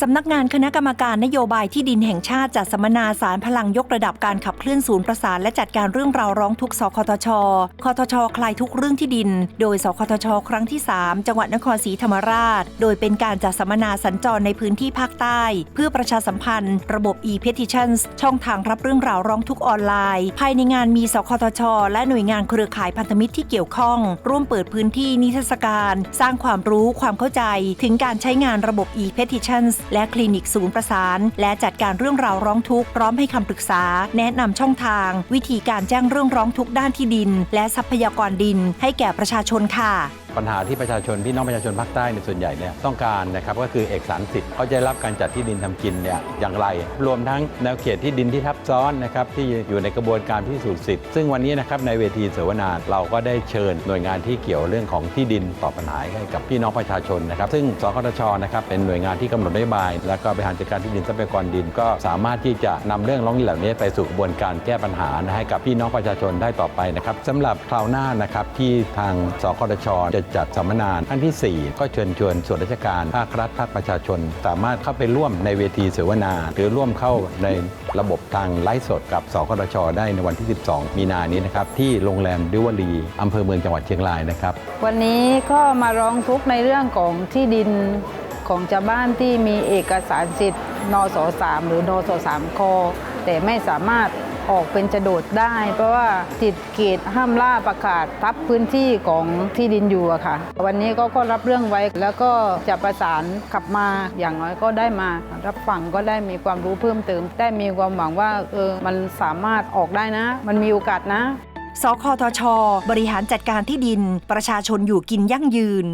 สำนักงานคณะกรรมการนโยบายที่ดินแห่งชาติจัดสัมมนาสารพลังยกระดับการขับเคลื่อนศูนย์ประสานและจัดการเรื่องราวร้องทุกสคทช คทช คลายทุกเรื่องที่ดิน โดยสคทช ครั้งที่ 3 จังหวัดนครศรีธรรมราช โดยเป็นการจัดสัมมนาสัญจรในพื้นที่ภาคใต้ เพื่อประชาสัมพันธ์ ระบบ e-petitions ช่องทางรับเรื่องราวร้องทุกออนไลน์ ภายในงานมีสคทช และหน่วยงานเครือข่ายพันธมิตรที่เกี่ยวข้อง ร่วมเปิดพื้นที่นิทรรศการ สร้างความรู้ความเข้าใจ ถึงการใช้งานระบบ e-petitions และคลินิกศูนย์ประสาน และจัดการเรื่องราวร้องทุกข์พร้อมให้คำปรึกษา แนะนำช่องทาง วิธีการแจ้งเรื่องร้องทุกข์ด้านที่ดิน และทรัพยากรดิน ให้แก่ประชาชนค่ะ ปัญหาที่ประชาชนพี่น้องประชาชนภาคใต้ในส่วนใหญ่เนี่ยต้องการนะครับก็คือเอกสารสิทธิ์เขาจะรับการจัดที่ดินทำกินเนี่ยอย่างไร รวมทั้งแนวเขตที่ดินที่ทับซ้อนนะครับที่อยู่ในกระบวนการพิสูจน์สิทธิ์ซึ่งวันนี้นะครับในเวทีเสวนาเราก็ได้เชิญหน่วยงานที่เกี่ยวเรื่องของที่ดินตอบปัญหาให้กับพี่น้องประชาชนนะครับซึ่งสคทชนะครับเป็นหน่วยงานที่กำหนดนโยบาย แล้วก็บริหารจัดการที่ดินทรัพยากรดิน ก็สามารถที่จะนำเรื่องร้องเรียนเหล่านี้ไปสู่กระบวนการแก้ปัญหาให้กับพี่น้องประชาชนได้ต่อไปนะครับสำหรับคราวหน้านะครับที่ทางสคทชจะจัดสัมมนาครั้งที่ 4 ก็เชิญชวนส่วนราชการภาครัฐภาคประชาชน สามารถเข้าไปร่วมในเวทีเสวนา หรือร่วมเข้าในระบบทางไลฟ์สดกับสคทชได้ในวันที่ 12 มีนานี้นะครับที่โรงแรมดิวลีอำเภอเมืองจังหวัดเชียงรายนะครับ วันนี้ก็มาร้องทุกข์ในเรื่องของที่ดินของชาวบ้านที่มีเอกสารสิทธิ์นส3หรือนส3คแต่ไม่สามารถ ออกเป็นโฉนดได้ เพราะว่าติดเกตห้ามล่าประกาศทับพื้นที่ของที่ดินอยู่อะค่ะ วันนี้ก็ก็รับเรื่องไว้แล้วก็จะประสานขับมาอย่างน้อยก็ได้มารับฟังก็ได้มีความรู้เพิ่มเติม ได้มีความหวังว่าเออมันสามารถออกได้นะ มันมีโอกาสนะสคทช บริหารจัดการที่ดิน ประชาชนอยู่กินยั่งยืน